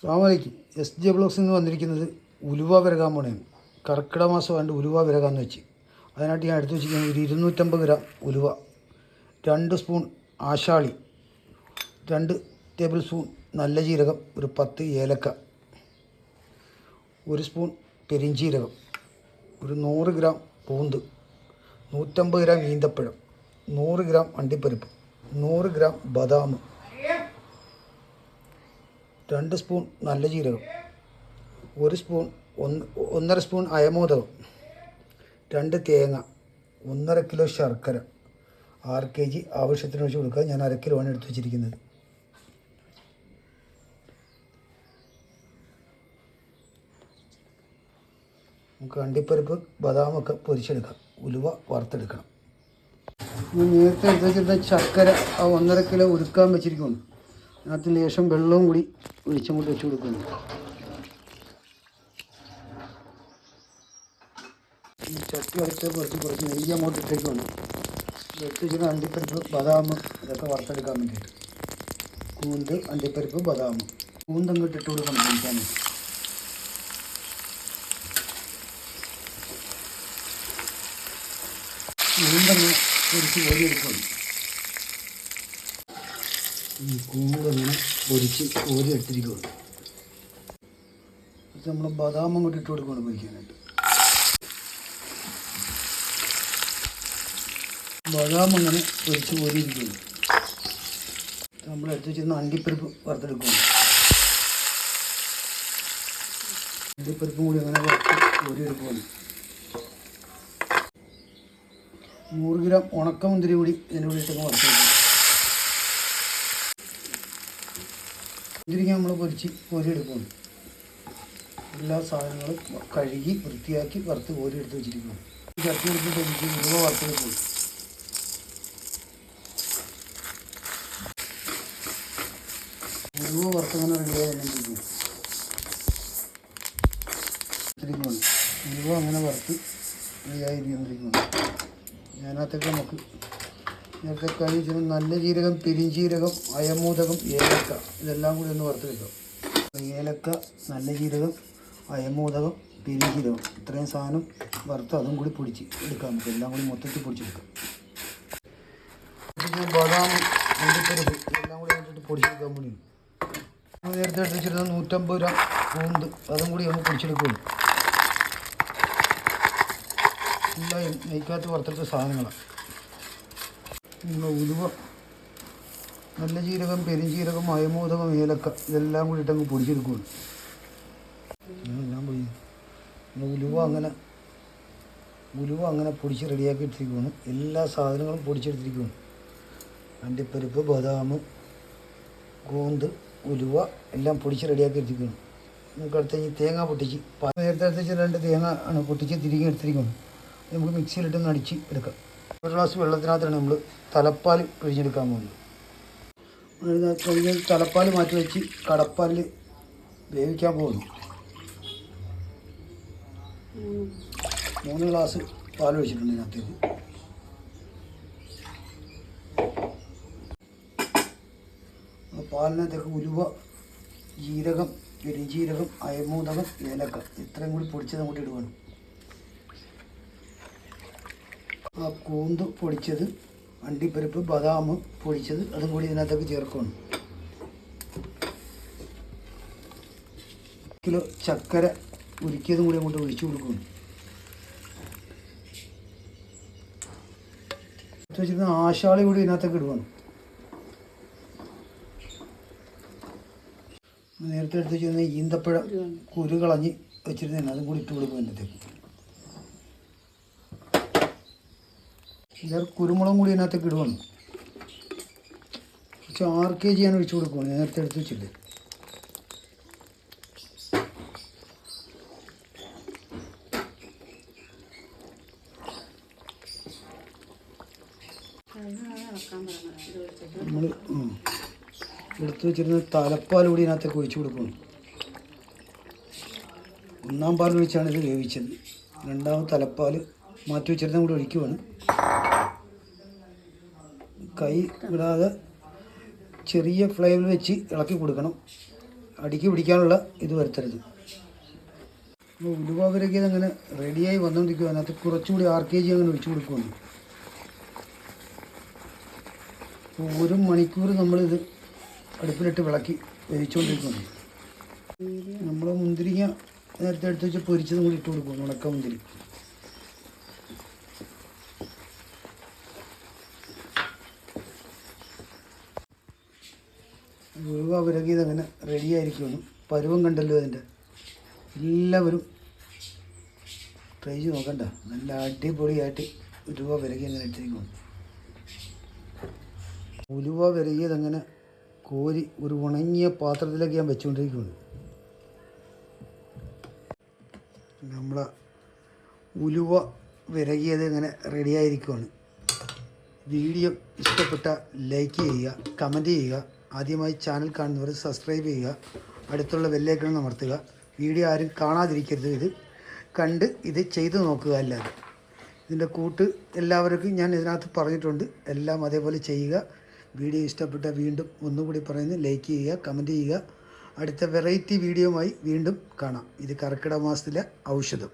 സ്ലാമലൈക്കും S J ബ്ലോക്സിൽ നിന്ന് വന്നിരിക്കുന്നത് ഉലുവ വിരകാൻ പോണേണ് കർക്കിടക മാസമായിട്ട് ഉലുവ വിരകാന്ന് വെച്ച്. അതിനായിട്ട് ഞാൻ എടുത്തു വെച്ചിരിക്കുന്നത് ഒരു ഇരുന്നൂറ്റമ്പത് ഗ്രാം ഉലുവ. രണ്ട് സ്പൂൺ ആശാളി. രണ്ട് ടേബിൾ സ്പൂൺ നല്ല ജീരകം. ഒരു പത്ത് ഏലക്ക. ഒരു സ്പൂൺ പെരിഞ്ചീരകം. ഒരു നൂറ് ഗ്രാം പൂന്ത്. നൂറ്റമ്പത് ഗ്രാം ഈന്തപ്പഴം. നൂറ് ഗ്രാം അണ്ടിപ്പരിപ്പ് നൂറ് ഗ്രാം ബദാം. രണ്ട് സ്പൂൺ നല്ല ജീരകം ഒരു സ്പൂൺ ഒന്ന് ഒന്നര സ്പൂൺ അയമോദകം രണ്ട് തേങ്ങ ഒന്നര കിലോ ശർക്കര ആറ് കെ ജി ആവശ്യത്തിന് വെച്ച് കൊടുക്കുക. ഞാൻ അര കിലോ ആണ് എടുത്തു വെച്ചിരിക്കുന്നത്. നമുക്ക് അണ്ടിപ്പരിപ്പ് ബദാമൊക്കെ പൊരിച്ചെടുക്കാം. ഉലുവ വറുത്തെടുക്കണം. നേരത്തെ എടുത്ത് വെച്ചിരുന്ന ശർക്കര ആ ഒന്നര കിലോ ഉരുക്കാൻ വെച്ചിരിക്കുന്നു അതിനകത്ത് ലേശം വെള്ളവും കൂടി ഒഴിച്ചും കൂടി വെച്ച് കൊടുക്കുന്നു. ഈ ചട്ടി അടുത്ത് കുറച്ച് കുറച്ച് നെയ്യ് അങ്ങോട്ട് ഇട്ടേക്ക് വേണം വെട്ടിച്ചിട്ട് അണ്ടിപ്പരിപ്പ് ബദാം ഇതൊക്കെ വറുത്തെടുക്കാൻ വേണ്ടിയിട്ട്. കൂന്ത് അണ്ടിപ്പരിപ്പ് ബദാം കൂന്ത് അങ്ങോട്ട് ഇട്ട് കൊടുക്കണം കഴിക്കാൻ കൂന്തങ്ങ് പൊരിച്ച് കോരിയെടുക്കണം ഈ കൂന്തങ്ങനെ പൊരിച്ച് ഓരി എടുത്തിരിക്കുകയാണ് പക്ഷെ നമ്മൾ ബദാം അങ്ങോട്ട് ഇട്ട് കൊടുക്കുകയാണ് പൊരിക്കാനായിട്ട് ബദാം അങ്ങനെ പൊരിച്ച് ഓരിയിരിക്കുന്നു നമ്മൾ എടുത്ത് വെച്ചിരുന്ന അണ്ടിപ്പരിപ്പ് വറുത്തെടുക്കുകയാണ് അണ്ടിപ്പരിപ്പും കൂടി അങ്ങനെ വറുത്ത് കോരിയെടുക്കുകയാണ് നൂറ് ഗ്രാം ഉണക്കമുന്തിരി കൂടി ഇതിന്റെ കൂടി ഇട്ടൊക്കെ വറുത്തെടുക്കും. മുന്തിരിങ്ങ നമ്മൾ പൊരിച്ച് കോരിയെടുക്കുകയാണ് എല്ലാ സാധനങ്ങളും കഴുകി വൃത്തിയാക്കി വറുത്ത് കോരിയെടുത്ത് വെച്ചിരിക്കുകയാണ് ഈ ചട്ടി എടുത്തിട്ട് എനിക്ക് ഉരുവ വറുത്തെടുക്കും ഉരുവ വറുത്തങ്ങനെ റെഡിയായി വന്നിരിക്കുന്നു അങ്ങനെ വറുത്ത് റെഡിയായി ഇരിക്കുന്നുണ്ട് അതിനകത്തൊക്കെ നമുക്ക് നേരത്തെ കഴിച്ചിട്ട് നല്ല ജീരകം പെരിഞ്ചീരകം അയമൂതകം ഏലക്ക. ഇതെല്ലാം കൂടി ഒന്ന് വറുത്ത് വെക്കാം. ഏലക്ക നല്ല ജീരകം അയമൂതകം പെരിഞ്ചീരകം. ഇത്രയും സാധനം വറുത്ത് അതും കൂടി പൊടിച്ച് എടുക്കാം നമുക്ക്. എല്ലാം കൂടി മൊത്തത്തിൽ പൊടിച്ചെടുക്കാം ബദാം അണ്ടിപ്പരിപ്പ് ഇതെല്ലാം കൂടി വേണ്ടിയിട്ട് പൊടിച്ചെടുക്കാൻ വേണ്ടി നേരത്തെ എടുത്ത് വെച്ചിരുന്ന നൂറ്റമ്പത് ഗ്രാം പൂന്ത് അതും കൂടി ഒന്ന് പൊടിച്ചെടുക്കുകയുള്ളൂ എല്ലാം നെയ്ക്കകത്ത് വറുത്തെടുത്ത സാധനങ്ങളാണ് നമ്മുടെ ഉലുവ. നല്ല ജീരകം പെരുംജീരകം അയമോദകം ഏലക്ക. ഇതെല്ലാം കൂടി ഇട്ടങ്ങ് പൊടിച്ചെടുക്കുകയാണ് എല്ലാം പോയി. ഉലുവ അങ്ങനെ ഉലുവ അങ്ങനെ പൊടിച്ച് റെഡിയാക്കി എടുത്തിരിക്കുകയാണ് എല്ലാ സാധനങ്ങളും പൊടിച്ചെടുത്തിരിക്കുകയാണ് അണ്ടിപ്പരിപ്പ് ബദാം ഗോന്ത് ഉലുവ എല്ലാം പൊടിച്ച് റെഡിയാക്കി എടുത്തിരിക്കുകയാണ് നമുക്ക് അടുത്ത ഈ തേങ്ങ പൊട്ടിച്ച് നേരത്തെ അടുത്ത് രണ്ട് തേങ്ങ ആണ് പൊട്ടിച്ച് തിരികെ എടുത്തിരിക്കുന്നത് നമുക്ക് മിക്സിയിലിട്ടൊന്ന് അടിച്ച് എടുക്കാം. ഒരു ഗ്ലാസ് വെള്ളത്തിനകത്താണ് നമ്മൾ തലപ്പാൽ പിഴിഞ്ഞെടുക്കാൻ പോകുന്നത്. തലപ്പാൽ മാറ്റി വെച്ച് കടപ്പാലിൽ വേവിക്കാൻ പോകുന്നു. മൂന്ന് ഗ്ലാസ് പാൽ ഒഴിച്ചിട്ടുണ്ട് ഇതിനകത്തേക്ക്. പാലിനകത്തേക്ക് ഉലുവ ജീരകം പെരുംജീരകം അയമൂതകം ഏലക്ക ഇത്രയും കൂടി പൊടിച്ചത് അങ്ങോട്ട് ഇടുവാണ്. ആ കൂന്ത് പൊടിച്ചത് അണ്ടിപ്പരിപ്പ് ബദാം പൊടിച്ചത് അതും കൂടി ഇതിനകത്തേക്ക് ചേർക്കണം. കിലോ ചക്കര ഉരുക്കിയതും കൂടി അങ്ങോട്ട് ഒഴിച്ചു എടുത്ത് വെച്ചിരുന്ന ആശാളി കൂടി ഇതിനകത്തേക്ക് ഇടുവാണ്. നേരത്തെ എടുത്ത് വെച്ചിരുന്ന ഈന്തപ്പഴം കുരു കളഞ്ഞ് വെച്ചിരുന്നതാണ്. അതും കൂടി ഇട്ട് കൊടുക്കും ഇതിനകത്തേക്ക്. ഇതൊരു കുരുമുളകും കൂടി ഇതിനകത്തേക്ക് ഇടുവാണ്. കുറച്ച് ആറ് കെ ജി ആണ് ഒഴിച്ചു കൊടുക്കുവാണ്. നേരത്തെ എടുത്ത് വെച്ചില്ലേ? നമ്മൾ എടുത്ത് വെച്ചിരുന്ന തലപ്പാൽ കൂടി ഇതിനകത്തേക്ക് ഒഴിച്ചു കൊടുക്കുന്നു. ഒന്നാം പാൽ ഒഴിച്ചാണ് ഇത് വേവിച്ചത്. രണ്ടാമത് തലപ്പാൽ മാറ്റി വെച്ചിരുന്ന കൂടി ഒഴിക്കുവാണ്. കൈ വിടാതെ ചെറിയ ഫ്ലെയിമിൽ വെച്ച് ഇളക്കി കൊടുക്കണം. അടിക്ക് പിടിക്കാനുള്ള ഇത് വരുത്തരുത്. അപ്പോൾ ഉലുവ വരക്കിയത് അങ്ങനെ റെഡിയായി വന്നുകൊണ്ടിരിക്കുക അതിനകത്ത് കുറച്ചുകൂടി ആർ കെ ജി അങ്ങനെ ഒഴിച്ചു കൊടുക്കുന്നുണ്ട് അപ്പോൾ ഒരു മണിക്കൂർ നമ്മളിത് അടുപ്പിലിട്ട് വിളക്കി വേവിച്ചുകൊണ്ടിരിക്കുന്നു നമ്മൾ മുന്തിരിങ്ങ നേരത്തെ എടുത്ത് വെച്ച് പൊരിച്ചതും കൂടി ഇട്ട് കൊടുക്കും ഉണക്ക മുന്തിരി. ഉഴുവ വിരകിയത് അങ്ങനെ റെഡി റെഡിയായിരിക്കുന്നു പരുവം കണ്ടല്ലോ അതിന്റെ. എല്ലാവരും ട്രൈ ചെയ്ത് നോക്കണ്ട. നല്ല അടിപൊളിയായിട്ട് ഉലുവ വിരകി അങ്ങനെ ഇട്ടിരിക്കുന്നു. ഉലുവ വിരകിയത് അങ്ങനെ കോരി ഒരു ഉണങ്ങിയ പാത്രത്തിലേക്ക് ഞാൻ വെച്ചുകൊണ്ടിരിക്കുന്നു. നമ്മളെ ഉലുവ വിരകിയത് ഇങ്ങനെ റെഡിയായിരിക്കുവാണ്. വീഡിയോ ഇഷ്ടപ്പെട്ട ലൈക്ക് ചെയ്യുക കമന്റ് ചെയ്യുക. ആദ്യമായി ചാനൽ കാണുന്നവർ സബ്സ്ക്രൈബ് ചെയ്യുക. അടുത്തുള്ള ബെല്ലേക്കണം അമർത്തുക. വീഡിയോ ആരും കാണാതിരിക്കരുത് ഇത്. കണ്ട് ഇത് ചെയ്തു നോക്കുക അല്ലാതെ ഇതിന്റെ കൂട്ട് എല്ലാവർക്കും ഞാൻ ഇതിനകത്ത് പറഞ്ഞിട്ടുണ്ട്. എല്ലാം അതേപോലെ ചെയ്യുക. വീഡിയോ ഇഷ്ടപ്പെട്ട വീണ്ടും ഒന്നുകൂടി പറയുന്നു. ലൈക്ക് ചെയ്യുക കമന്റ് ചെയ്യുക. അടുത്ത വെറൈറ്റി വീഡിയോയുമായി വീണ്ടും കാണാം. ഇത് കർക്കിടക മാസത്തിലെ ഔഷധം.